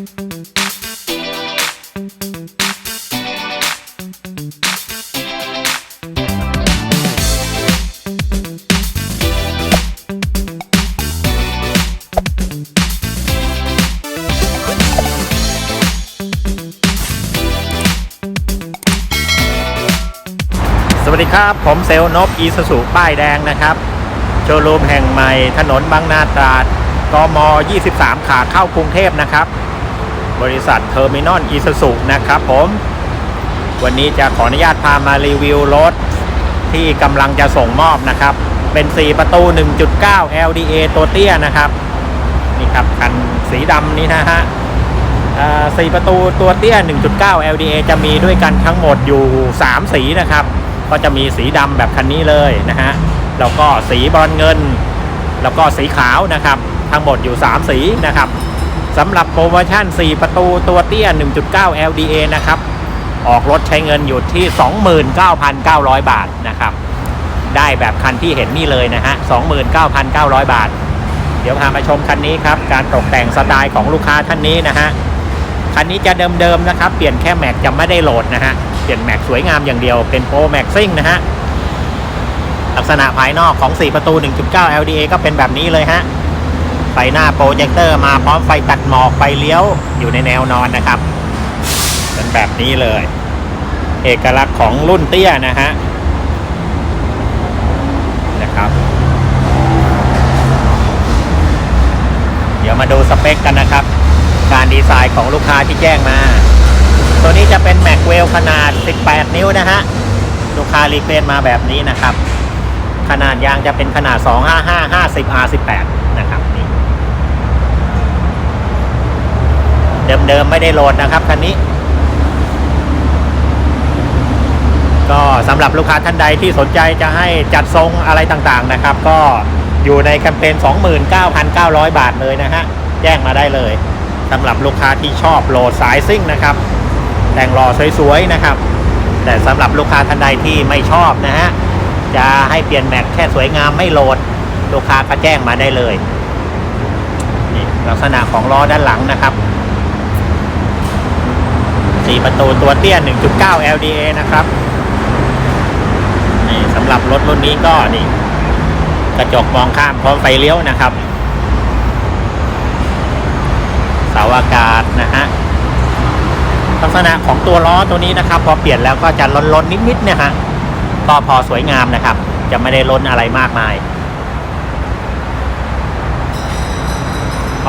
สวัสดีครับ ผมเซลนบอีสุสุป้ายแดงนะครับ โชว์รูมแห่งใหม่ถนนบางนาตราดกม 23 ขาเข้ากรุงเทพนะครับ บริษัทเทอร์มินอลอีสุสุนะครับผม วันนี้จะขออนุญาตพามารีวิวรถที่กำลังจะส่งมอบนะครับ เป็น 4 ประตู 1.9 LDA ตัวเตี้ยนะครับ นี่ครับคันสีดำนี้นะฮะสี่ประตูตัวเตี้ย 1.9 LDA จะมีด้วยกันทั้งหมดอยู่ 3 สีนะครับ ก็จะมีสีดำแบบคันนี้เลยนะฮะ แล้วก็สีบรอนเงิน แล้วก็สีขาวนะครับ ทั้งหมดอยู่ 3 สีนะครับ สำหรับโปรโมชั่น 4 ประตูตัวเตี้ย 1.9 LDA นะครับ ออกรถใช้เงินอยู่ที่ 29,900 บาทนะครับ ได้แบบคันที่เห็นนี่เลยนะฮะ 29,900 บาท เดี๋ยวพามาชมคันนี้ครับ การตกแต่งสไตล์ของลูกค้าท่านนี้นะฮะ คันนี้จะเดิมๆนะครับ เปลี่ยนแค่แม็กจะไม่ได้โหลดนะฮะ เปลี่ยนแม็กสวยงามอย่างเดียว เป็นโปรแม็กซิ่งนะฮะ ลักษณะภายนอกของ 4 ประตู 1.9 LDA ก็เป็นแบบนี้เลยฮะ ไฟหน้าโปรเจคเตอร์มาพร้อมไฟตัดหมอกไฟเลี้ยวอยู่ในแนวนอนนะครับ เป็นแบบนี้เลย เอกลักษณ์ของรุ่นเตี้ยนะฮะนะครับ เดี๋ยวมาดูสเปคกันนะครับ การดีไซน์ของลูกค้าที่แจ้งมา ตัวนี้จะเป็นแม็กเวลขนาด 18 นิ้วนะฮะ ลูกค้ารีเควสมาแบบนี้นะครับขนาดยางจะเป็นขนาด 255 50 R18 นะครับนี่ เดิมๆ ไม่ได้โหลดนะครับคันนี้ ก็สำหรับลูกค้าท่านใดที่สนใจจะให้จัดทรงอะไรต่างๆนะครับ ก็อยู่ในแคมเปญ 29,900 บาทเลยนะฮะ แจ้งมาได้เลยสำหรับลูกค้าที่ชอบโหลดสายซิ่งนะครับ แต่งรอสวยๆนะครับ แต่สำหรับลูกค้าท่านใดที่ไม่ชอบนะฮะ จะให้เปลี่ยนแม็กแค่สวยงามไม่โหลด ลูกค้าก็แจ้งมาได้เลยนี่ลักษณะของล้อด้านหลังนะครับ สี่ประตูตัวเตี้ย 1.9 LDA นะครับนี่สำหรับรถรุ่นนี้ก็นี่กระจกมองข้ามพร้อมไฟเลี้ยวนะครับเสาอากาศนะฮะลักษณะของตัวล้อตัวนี้นะครับ พอเปลี่ยนแล้วก็จะล้นๆนิดๆเนี่ยฮะก็พอสวยงามนะครับ จะไม่ได้ล้นอะไรมากมาย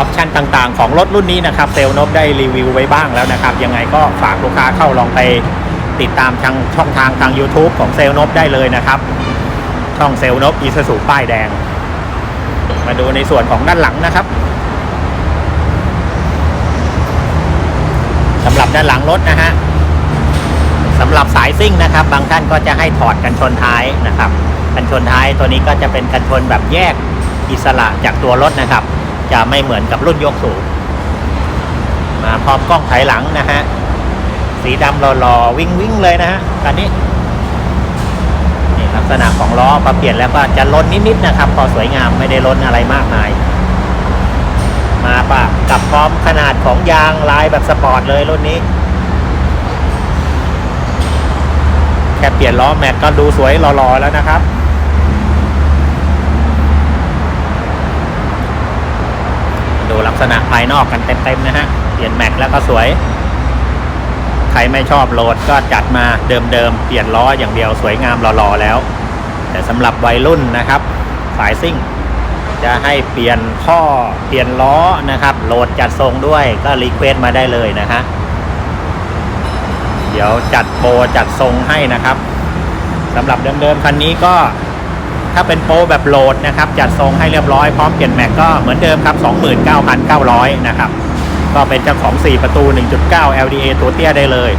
ออปชันต่างๆ ของรถรุ่นนี้นะครับเซลนบได้รีวิวไว้บ้างแล้วนะครับ ยังไงก็ฝากลูกค้าเข้าลองไปติดตามทางช่องทางทาง YouTube ของเซลนบได้เลยนะครับ ช่องเซลนบอีสสูป้ายแดง มาดูในส่วนของด้านหลังนะครับสำหรับด้านหลังรถนะฮะสำหรับสายซิ่งนะครับ บางท่านก็จะให้ถอดกันชนท้ายนะครับ กันชนท้ายตัวนี้ก็จะเป็นกันชนแบบแยกอิสระจากตัวรถนะครับ จะไม่เหมือนกับรุ่นยกสูง มาพร้อมกล้องถ่ายหลังนะฮะ สีดำหล่อๆวิ่งวิ่งเลยนะฮะคันนี้นี่ลักษณะของล้อพอเปลี่ยนแล้วก็จะล้นนิดๆนะครับ พอสวยงามไม่ได้ล้นอะไรมากมาย มาปะกับพร้อมขนาดของยางลายแบบสปอร์ตเลยรุ่นนี้แค่เปลี่ยนล้อแม็กก็ดูสวยหล่อๆแล้วนะครับ ดูลักษณะภายนอกกันเต็มๆนะฮะ เปลี่ยนแม็กแล้วก็สวย ใครไม่ชอบโหลดก็จัดมาเดิมๆ เปลี่ยนล้ออย่างเดียวสวยงามหล่อๆแล้ว แต่สำหรับวัยรุ่นนะครับ สายซิ่ง จะให้เปลี่ยนข้อเปลี่ยนล้อนะครับ โหลดจัดทรงด้วยก็รีเควสมาได้เลยนะฮะ เดี๋ยวจัดโปรจัดทรงให้นะครับสำหรับเดิมๆคันนี้ก็ ถ้าเป็นโปรแบบโหลดนะครับจัดทรงให้เรียบร้อยพร้อมเปลี่ยนแม็กก็เหมือนเดิมครับ 29,900 นะครับ ก็เป็นเจ้าของ 4 ประตู 1.9 LDA ตัวเตี้ยได้เลย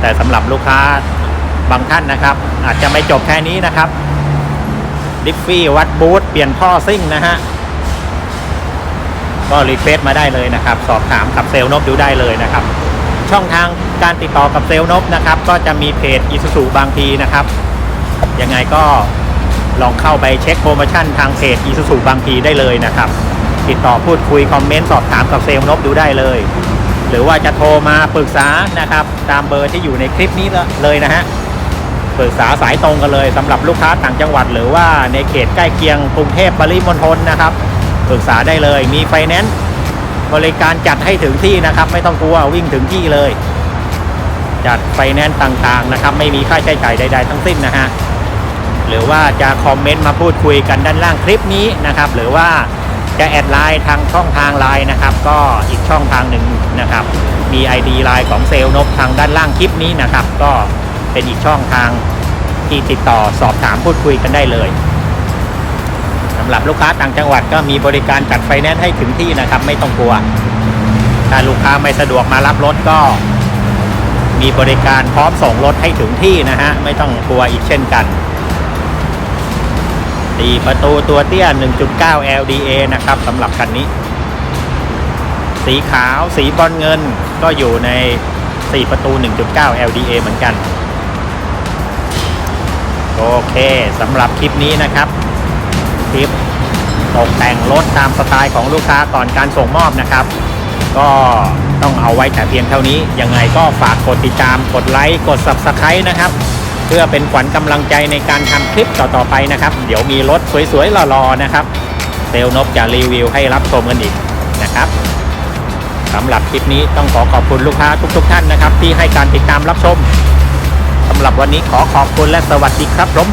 แต่สำหรับลูกค้าบางท่านนะครับ อาจจะไม่จบแค่นี้นะครับดิฟฟี่วัดบูทเปลี่ยนท่อซิ่งนะฮะก็รีเควสมาได้เลยนะครับ สอบถามกับเซลนบดูได้เลยนะครับ ช่องทางการติดต่อกับเซลนบนะครับ ก็จะมีเพจอิสุสุบางพีนะครับ ยังไงก็ ลองเข้าไปเช็คโปรโมชั่นทางเพจอีซูซูบางพีได้เลยนะครับ ติดต่อพูดคุย คอมเมนต์ สอบถามกับเซลล์นบดูได้เลย หรือว่าจะโทรมาปรึกษานะครับ ตามเบอร์ที่อยู่ในคลิปนี้เลยนะฮะปรึกษาสายตรงกันเลยสำหรับลูกค้าต่างจังหวัด หรือว่าในเขตใกล้เคียงกรุงเทพปริมณฑลนะครับปรึกษาได้เลยมีไฟแนนซ์บริการจัดให้ถึงที่นะครับ ไม่ต้องกลัววิ่งถึงที่เลย จัดไฟแนนซ์ต่างๆนะครับ ไม่มีค่าใช้จ่ายใด ๆ ทั้งสิ้นนะฮะ หรือว่าจะคอมเมนต์มาพูดคุยกันด้านล่างคลิปนี้นะครับ หรือว่าจะแอดไลน์ทางช่องทางไลน์นะครับ ก็อีกช่องทางหนึ่งนะครับ มี ID ไลน์ของเซลล์นบทางด้านล่างคลิปนี้นะครับ ก็เป็นอีกช่องทางที่ติดต่อสอบถามพูดคุยกันได้เลยสำหรับลูกค้าต่างจังหวัดก็มีบริการจัดไฟแนนซ์ให้ถึงที่นะครับ ไม่ต้องกลัว ถ้าลูกค้าไม่สะดวกมารับรถก็ มีบริการพร้อมส่งรถให้ถึงที่นะฮะไม่ต้องกลัวอีกเช่นกัน ตีประตูตัวเตี้ย 1.9 LDA นะครับสำหรับคันนี้ สีขาวสีบอลเงินก็อยู่ใน 4 ประตู 1.9 LDA เหมือนกัน โอเคสำหรับคลิปนี้นะครับ คลิปตกแต่งรถตามสไตล์ของลูกค้าก่อนการส่งมอบนะครับ ก็ต้องเอาไว้แต่เพียงเท่านี้ ยังไงก็ฝากกดติดตามกดไลค์กด Subscribe นะครับ พื่อเป็นขวัญกำลังใจในการทำคลิปต่อๆไปนะครับ เดี๋ยวมีรถสวยๆหล่อๆนะครับเซลลนบจะรีวิวให้รับชมกันอีกนะครับสำหรับคลิปนี้ต้องขอขอบคุณลูกค้าทุก ๆ ท่านนะครับ ที่ให้การติดตามรับชมสำหรับวันนี้ขอขอบคุณและสวัสดีครับผม